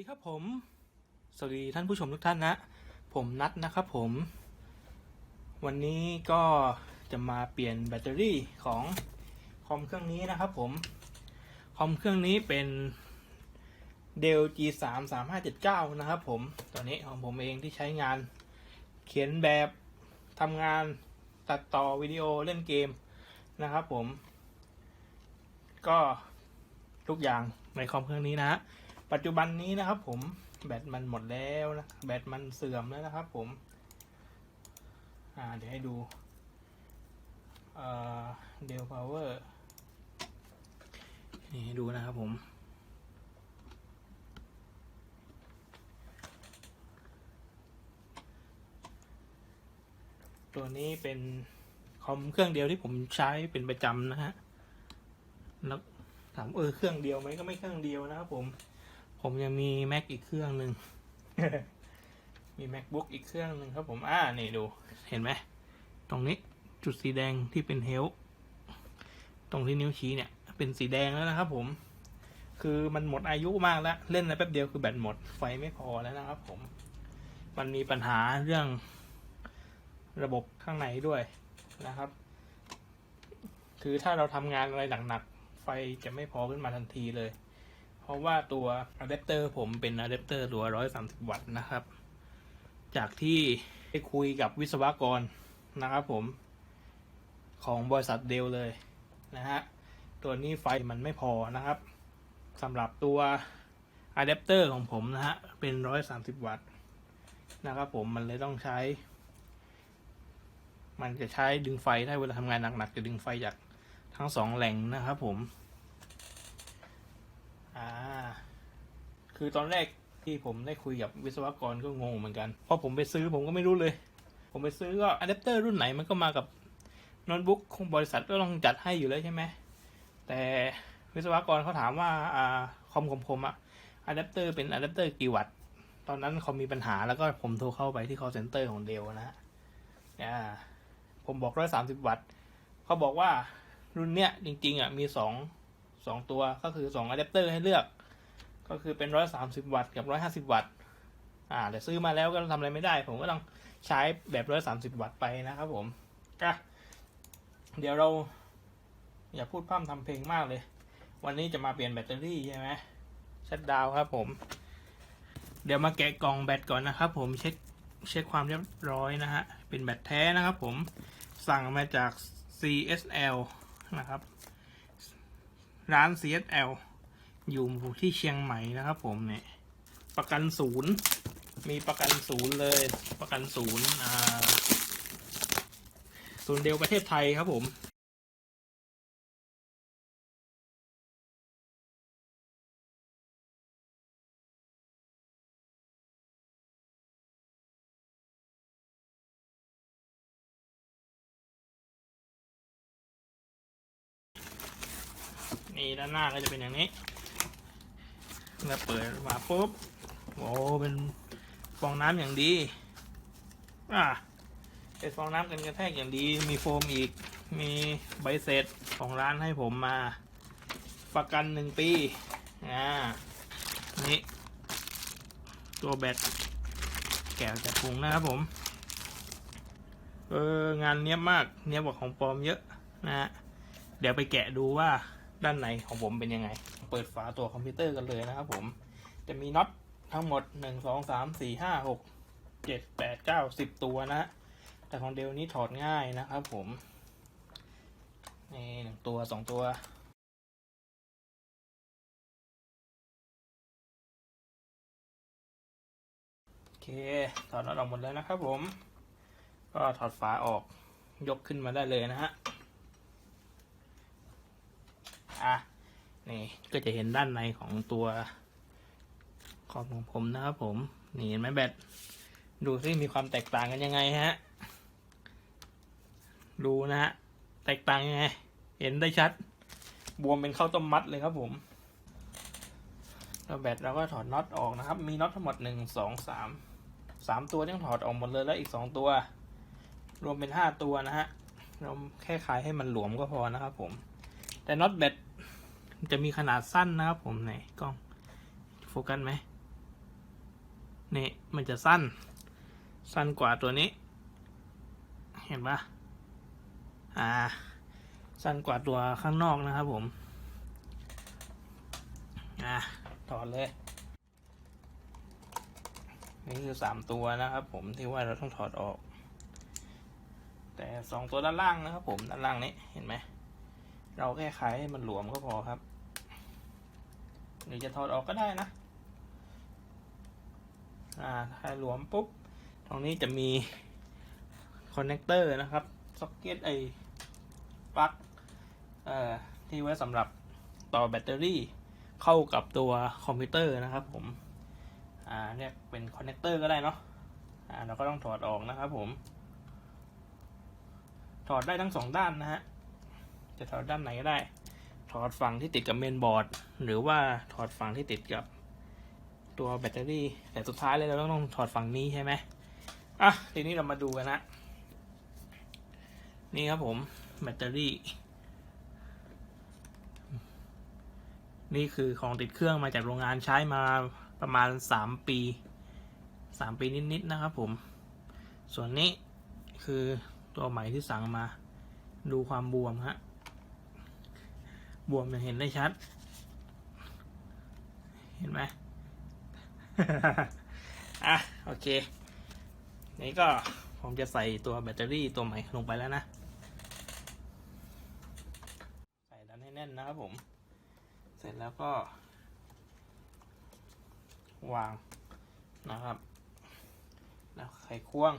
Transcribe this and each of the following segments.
ดีครับผม สวัสดีท่านผู้ชมทุกท่านนะ ผมนัดนะครับผม วันนี้ก็จะมาเปลี่ยนแบตเตอรี่ของคอมเครื่องนี้นะครับผม คอมเครื่องนี้เป็น Dell G3 3579 นะครับผม ตัวนี้ของผมเองที่ใช้งานเขียนแบบทำงานตัดต่อวิดีโอเล่นเกมนะครับผม ก็ทุกอย่างในคอมเครื่องนี้นะฮะ ปัจจุบันนี้นะครับ ผมแบตมันหมดแล้วนะแบตมันเสื่อมแล้วนะครับ ผม อ่า เดี๋ยวให้ดูเอ่อเดลพาวเวอร์นี่ให้ดูนะครับผมตัวนี้เป็นคอมเครื่องเดียวที่ผมใช้เป็นประจำนะฮะ แล้วถามเออเครื่องเดียวไหมก็ไม่เครื่องเดียวนะครับผม ผมยังมี Mac อีกเครื่องหนึ่ง มี MacBook อีกเครื่องหนึ่งครับผม อ่า นี่ดู เห็นไหม ตรงนี้จุดสีแดงที่เป็นเฮลตรงที่นิ้วชี้เนี่ย เป็นสีแดงแล้วนะครับผม คือมันหมดอายุมากแล้ว เล่นในแป๊บเดียวคือแบตหมด ไฟไม่พอแล้วนะครับผม มันมีปัญหาเรื่องระบบข้างในด้วยนะครับ คือถ้าเราทำงานอะไรหนักๆ ไฟจะไม่พอขึ้นมาทันทีเลย เพราะว่าตัวอะแดปเตอร์ผมเป็นอะแดปเตอร์ตัว 130 วัตต์นะครับ จากที่ได้คุยกับวิศวกรนะครับผม ของบริษัทเดลเลยนะฮะ ตัวนี้ไฟมันไม่พอนะครับสำหรับตัวอะแดปเตอร์ของผมนะฮะ เป็น 130 วัตต์นะครับผมมันเลยต้องใช้ มันจะใช้ดึงไฟได้เวลาทำงานหนักๆจะดึงไฟจากทั้งสองแหล่งนะครับผม อ่า คือตอนแรกที่ผมได้คุยกับวิศวกรก็งงเหมือนกัน เพราะผมไปซื้อผมก็ไม่รู้เลย ผมไปซื้อก็อะแดปเตอร์รุ่นไหนมันก็มากับโน้ตบุ๊กของบริษัทก็ต้องจัดให้อยู่แล้วใช่ไหม แต่วิศวกรเขาถามว่าอ่าคอมของผมอะอะแดปเตอร์เป็นอะแดปเตอร์กี่วัตต์ ตอนนั้นเขามีปัญหาแล้วก็ผมโทรเข้าไปที่ call center ของเดลนะฮะอ่าผมบอกร้อยสามสิบวัตต์ เขาบอกว่ารุ่นเนี้ยจริงๆอะมีสอง สองตัวก็คือสองอะแดปเตอร์ให้เลือก ก็คือเป็นร้อยสามสิบวัตต์กับร้อยห้าสิบวัตต์อ่าแต่ซื้อมาแล้วก็ทำอะไรไม่ได้ ผมก็ต้องใช้แบบร้อยสามสิบวัตต์ไปนะครับผมก็เดี๋ยวเรา อย่าพูดพร่ำทำเพลงมากเลย วันนี้จะมาเปลี่ยนแบตเตอรี่ใช่ไหมชัดดาวครับผม เดี๋ยวมาแกะกล่องแบตก่อนนะครับ ผมเช็คเช็คความเรียบร้อยนะฮะ เป็นแบตแท้นะครับผม สั่งมาจาก CSL นะครับ ร้าน CSL อยู่ที่เชียงใหม่นะครับผมเนี่ยประกันศูนย์มีประกันศูนย์เลยประกันศูนย์ศูนย์เดียวประเทศไทยครับผม นี่ด้านหน้าก็จะเป็นอย่างนี้แล้วเปิดมาปุ๊บโอ้เป็นฟองน้ำอย่างดีอะเป็นฟองน้ำกันกระแทกอย่างดี มีโฟมอีก มีใบเสร็จของร้านให้ผมมา ประกันหนึ่งปีอ่านี่ตัวแบตแกะจากถุงนะครับผม เอองานเนี้ยบมาก เนี้ยบกว่าของปลอมเยอะนะฮะ เดี๋ยวไปแกะดูว่า ด้านในของผมเป็นยังไง เปิดฝาตัวคอมพิวเตอร์กันเลยนะครับผม จะมีน็อตทั้งหมดหนึ่งสองสามสี่ห้าหกเจ็ดแปดเก้าสิบตัวนะแต่ของเดลนี้ถอดง่ายนะครับผมนี่หนึ่งตัวสองตัวโอเคถอดน็อตออกหมดแล้วนะครับผม ก็ถอดฝาออกยกขึ้นมาได้เลยนะฮะ อะนี่ก็จะเห็นด้านในของตัวคอมของผมนะครับผม นี่เห็นไหมแบตดูซิมีความแตกต่างกันยังไงฮะ ดูนะฮะ แตกต่างยังไง เห็นได้ชัด บวมเป็นข้าวต้มมัดเลยครับผมแล้วแบตเราก็ถอดน็อตออกนะครับ มีน็อตทั้งหมดหนึ่งสองสามสามตัวต้องถอดออกหมดเลยแล้วอีกสองตัว รวมเป็นห้าตัวนะฮะ เราแค่คลายให้มันหลวมก็พอนะครับผม แต่น็อตแบต จะมีขนาดสั้นนะครับผมไหนกล้องโฟกัสไหมนี่มันจะสั้น สั้นกว่าตัวนี้ เห็นปะอ่า สั้นกว่าตัวข้างนอกนะครับผม อะถอดเลย นี่คือสามตัวนะครับผมที่ว่าเราต้องถอดออก แต่สองตัวด้านล่างนะครับผมด้านล่างนี้เห็นไหมเราแค่ขายให้มันหลวมก็พอครับ หรือจะถอดออกก็ได้นะ อ่าถ้าหลวมปุ๊บ ตรงนี้จะมีคอนเนคเตอร์นะครับซ็อกเก็ตไอปลั๊กเอ่อที่ไว้สำหรับต่อแบตเตอรี่เข้ากับตัวคอมพิวเตอร์นะครับผม อ่าเรียกเป็นคอนเนคเตอร์ก็ได้เนาะ อ่าเราก็ต้องถอดออกนะครับผม ถอดได้ทั้งสองด้านนะฮะ จะถอดด้านไหนก็ได้ ถอดฝั่งที่ติดกับเมนบอร์ด หรือว่าถอดฝั่งที่ติดกับตัวแบตเตอรี่ แต่สุดท้ายเลยเราต้องถอดฝั่งนี้ใช่ไหมอะทีนี้เรามาดูกันนะ นี่ครับผมแบตเตอรี่ นี่คือของติดเครื่องมาจากโรงงานใช้มาประมาณสามปีสามปีนิดๆนะครับผม ส่วนนี้คือตัวใหม่ที่สั่งมาดูความบวมฮะ บวมอย่างเห็นได้ชัด เห็นไหมอะโอเค นี่ก็ผมจะใส่ตัวแบตเตอรี่ตัวใหม่ลงไปแล้วนะ ใส่ด้านให้แน่นนะครับผม เสร็จแล้วก็ วางนะครับ แล้วไขควง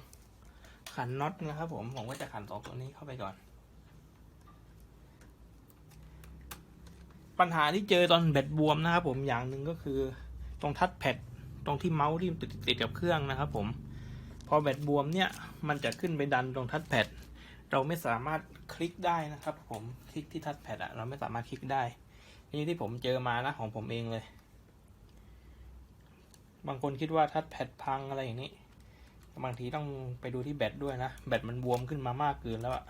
ขันน็อตนะครับผม ผมก็จะขันสองตัวนี้เข้าไปก่อน ปัญหาที่เจอตอนแบตบวมนะครับผมอย่างหนึ่งก็คือ ตรงทัชแพดตรงที่เมาส์ที่ติดติดกับเครื่องนะครับผมพอแบตบวมเนี่ยมันจะขึ้นไปดันตรงทัชแพดเราไม่สามารถคลิกได้นะครับ ผมคลิกที่ทัชแพดอะเราไม่สามารถคลิกได้ นี่ที่ผมเจอมานะของผมเองเลย บางคนคิดว่าทัชแพดพังอะไรอย่างนี้ บางทีต้องไปดูที่แบตด้วยนะ แบตมันบวมขึ้นมามากเกินแล้วอะ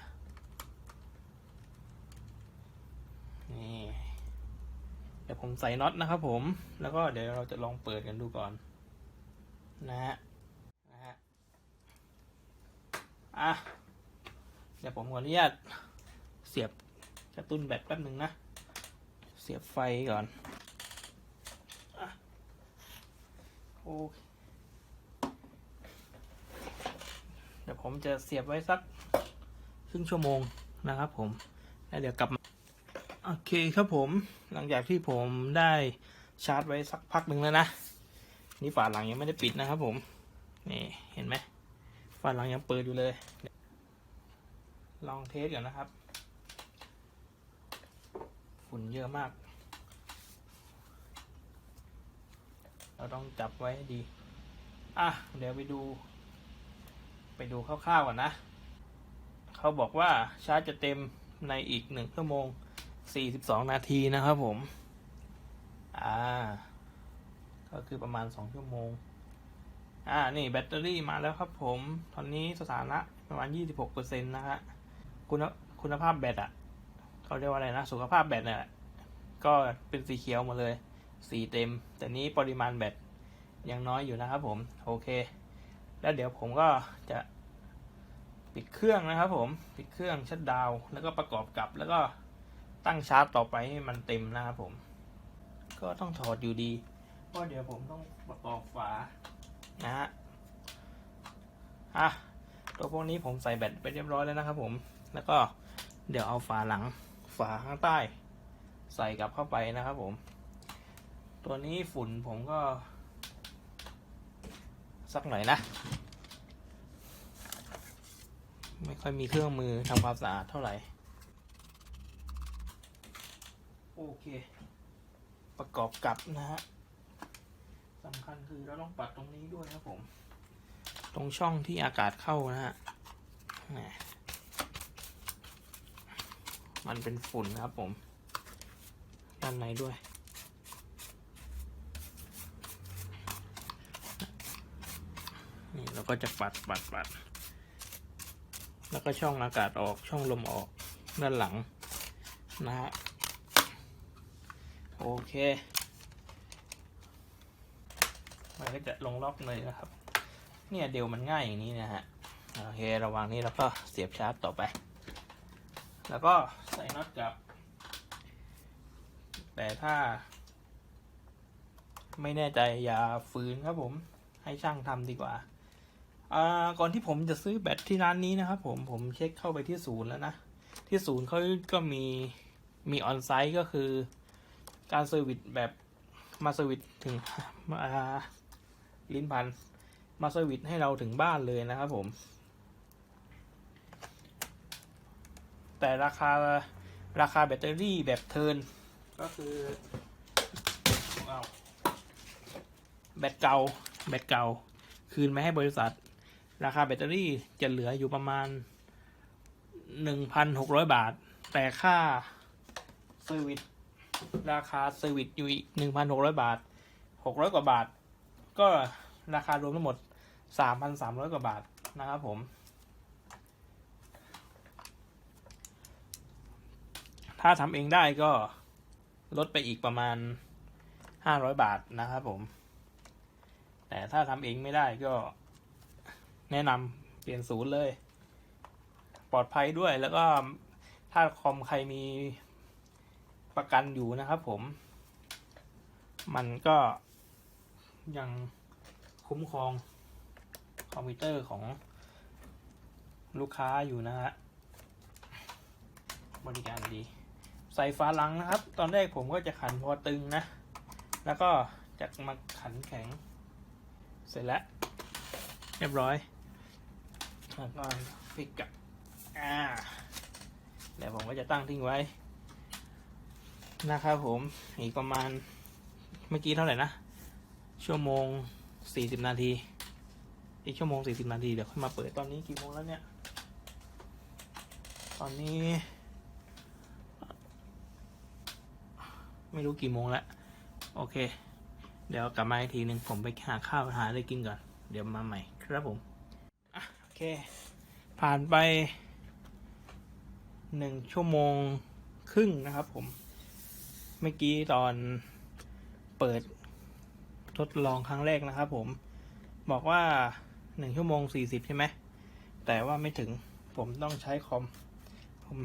นี่ เดี๋ยวผมใส่น็อตนะครับผม แล้วก็เดี๋ยวเราจะลองเปิดกันดูก่อน นะฮะ นะฮะ อะ เดี๋ยวผมขออนุญาตเสียบกระตุ้นแบตแป๊บหนึ่งนะ เสียบไฟก่อนอโอเคเดี๋ยวผมจะเสียบไว้สักครึ่งชั่วโมงนะครับผม แล้วเดี๋ยวกลับมา โอเคครับผมหลังจากที่ผมได้ชาร์จไว้สักพักหนึ่งแล้วนะ นี่ฝาหลังยังไม่ได้ปิดนะครับผมนี่เห็นไหมฝาหลังยังเปิดอยู่เลย ลองเทสก่อนนะครับ ฝุ่นเยอะมาก เราต้องจับไว้ให้ดี อะ เดี๋ยวไปดู ไปดูคร่าวๆก่อนนะ เขาบอกว่าชาร์จจะเต็มในอีกหนึ่งชั่วโมง 42นาทีนะครับผม อ่า ก็คือประมาณ2ชั่วโมง อ่า นี่แบตเตอรี่มาแล้วครับผม ตอนนี้สถานะประมาณ26%นะฮะ คุณคุณภาพแบตอะเขาเรียกว่าอะไรนะ สุขภาพแบตเนี่ยก็เป็นสีเขียวหมดเลย สีเต็ม แต่นี้ปริมาณแบตยังน้อยอยู่นะครับผม โอเค แล้วเดี๋ยวผมก็จะปิดเครื่องนะครับผม ปิดเครื่องชัดดาวน์แล้วก็ประกอบกับแล้วก็ ตั้งชาร์จต่อไปให้มันเต็มนะครับผม ก็ต้องถอดอยู่ดี เพราะเดี๋ยวผมต้องประกอบฝานะฮะอะตัวพวกนี้ผมใส่แบตไปเรียบร้อยแล้วนะครับผม แล้วก็เดี๋ยวเอาฝาหลังฝาข้างใต้ ใส่กลับเข้าไปนะครับผม ตัวนี้ฝุ่นผมก็ สักหน่อยนะ ไม่ค่อยมีเครื่องมือทำความสะอาดเท่าไหร่ โอเค ประกอบกับนะฮะสำคัญคือเราต้องปัดตรงนี้ด้วยครับผม ตรงช่องที่อากาศเข้านะฮะมมันเป็นฝุ่นนะครับผม ด้านในด้วย นี่เราก็จะปัดปัดปัด แล้วก็ช่องอากาศออกช่องลมออกด้านหลังนะฮะ โอเคมันก็จะลงล็อกเลยนะครับ เนี่ยเดลมันง่ายอย่างนี้นะฮะ โอเค ระว่างนี้เราก็เสียบชาร์จต่อไป แล้วก็ใส่น็อตกลับ แต่ถ้า ไม่แน่ใจอย่าฝืนครับผม ให้ช่างทำดีกว่าอ่า ก่อนที่ผมจะซื้อแบตที่ร้านนี้นะครับผม ผมเช็คเข้าไปที่ศูนย์แล้วนะ ที่ศูนย์เขาก็มี มีออนไซต์ก็คือ การเซอร์วิสแบบมาเซอร์วิสถึงมาลิ้นพันมาเซอร์วิสให้เราถึงบ้านเลยนะครับผม แต่ราคาราคาแบตเตอรี่แบบเทินก็คือแบตเก่าแบตเก่า คืนมาให้บริษัท ราคาแบตเตอรี่จะเหลืออยู่ประมาณ 1,600 บาท แต่ค่าเซอร์วิส ราคาเซอร์วิสอยู่อีก1,600บาท600กว่าบาท ก็ราคารวมทั้งหมด3,300กว่าบาทนะครับผม ถ้าทำเองได้ก็ลดไปอีกประมาณ500บาทนะครับผม แต่ถ้าทำเองไม่ได้ก็แนะนำเปลี่ยนศูนย์เลย ปลอดภัยด้วยแล้วก็ถ้าคอมใครมี ประกันอยู่นะครับผม มันก็ยังคุ้มครองคอมพิวเตอร์ของลูกค้าอยู่นะฮะ บริการดี ใส่ฟ้าลังนะครับ ตอนแรกผมก็จะขันพอตึงนะ แล้วก็จะมาขันแข็ง เสร็จแล้ว เรียบร้อยแล้วก็ฟิกกับอ่าเดี๋ยวผมก็จะตั้งทิ้งไว้ นะครับผมอีกประมาณเมื่อกี้เท่าไหร่นะ ชั่วโมงสี่สิบนาที อีกชั่วโมงสี่สิบนาที เดี๋ยวค่อยมาเปิดตอนนี้กี่โมงแล้วเนี่ย ตอนนี้ ไม่รู้กี่โมงแล้ว โอเค เดี๋ยวกลับมาอีกทีหนึ่งผมไปหาข้าวหาอะไรกินก่อน เดี๋ยวมาใหม่ครับผมอะโอเค ผ่านไปหนึ่งชั่วโมงครึ่งนะครับผม เมื่อกี้ตอนเปิดทดลองครั้งแรกนะครับผมบอกว่าหนึ่งชั่วโมงสี่สิบใช่ไหม แต่ว่าไม่ถึงผมต้องใช้คอม ผม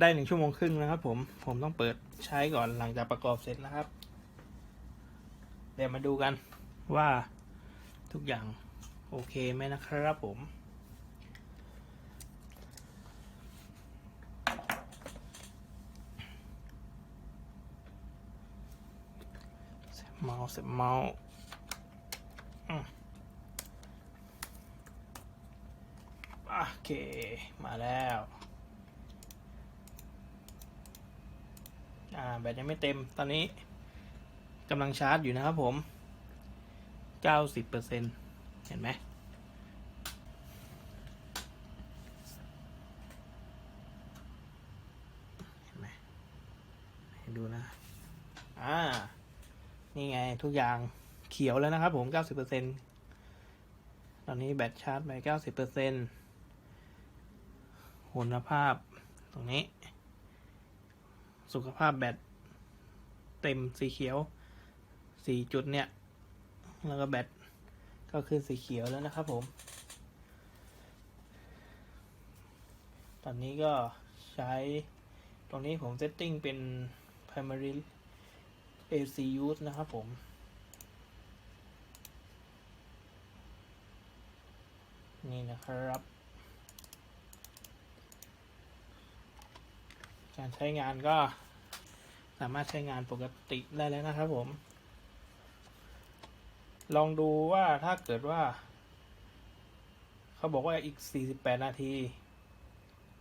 ได้หนึ่งชั่วโมงครึ่งนะครับผมผมต้องเปิดใช้ก่อนหลังจากประกอบเสร็จนะครับ เดี๋ยวมาดูกันว่าทุกอย่างโอเคไหมนะครับผม เมาส์เสียบเมาส์อืมโอเค มาแล้ว อ่า แบตยังไม่เต็ม ตอนนี้กำลังชาร์จอยู่นะครับผม 90%เห็นไหม เห็นไหมให้ดูนะ อ่า นี่ไง ทุกอย่างเขียวแล้วนะครับผม90%ตอนนี้แบตชาร์จไป90%คุณภาพตรงนี้ สุขภาพแบตเต็มสีเขียวสี่จุดเนี่ย แล้วก็แบตก็คือสีเขียวแล้วนะครับผม ตอนนี้ก็ใช้ตรงนี้ผมเซตติ้งเป็น primary AC use นะครับผม นี่นะครับ การใช้งานก็สามารถใช้งานปกติได้แล้วนะครับผม ลองดูว่าถ้าเกิดว่า เขาบอกว่าอีก 48 นาที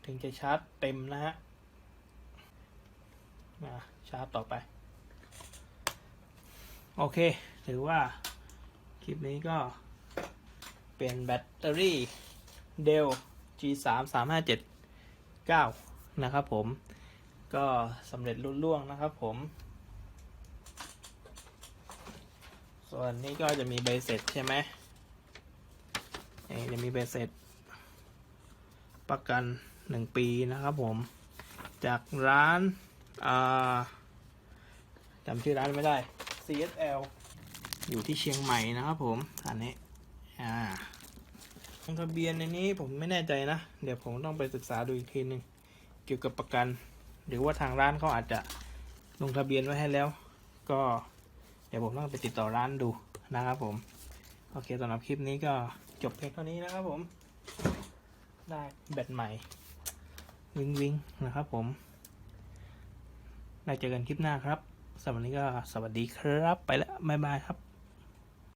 ถึงจะชาร์จเต็มนะฮะมาชาร์จต่อไป โอเค ถือว่าคลิปนี้ก็ เป็นแบตเตอรี่ Dell G3 3 5 7 9นะครับผม ก็สำเร็จรุ่นล่วงนะครับผม ส่วนนี้ก็จะมีใบเสร็จใช่ไหมจะมีใบเสร็จ ประกันหนึ่งปีนะครับผม จากร้านจำชื่อร้านไม่ได้ CSL อยู่ที่เชียงใหม่นะครับผมอันนี้ อ่าลงทะเบียนในนี้ผมไม่แน่ใจนะ เดี๋ยวผมต้องไปศึกษาดูอีกทีหนึ่งเกี่ยวกับประกัน หรือว่าทางร้านเขาอาจจะลงทะเบียนไว้ให้แล้ว ก็เดี๋ยวผมต้องไปติดต่อร้านดูนะครับผม โอเคสำหรับคลิปนี้ก็จบเพียงเท่านี้นะครับผม ได้แบตใหม่ วิงวิงนะครับผมได้เจอกันคลิปหน้าครับสำหรับนนี้ก็สวัสดีครับ ไปแล้ว บ๊ายบายครับ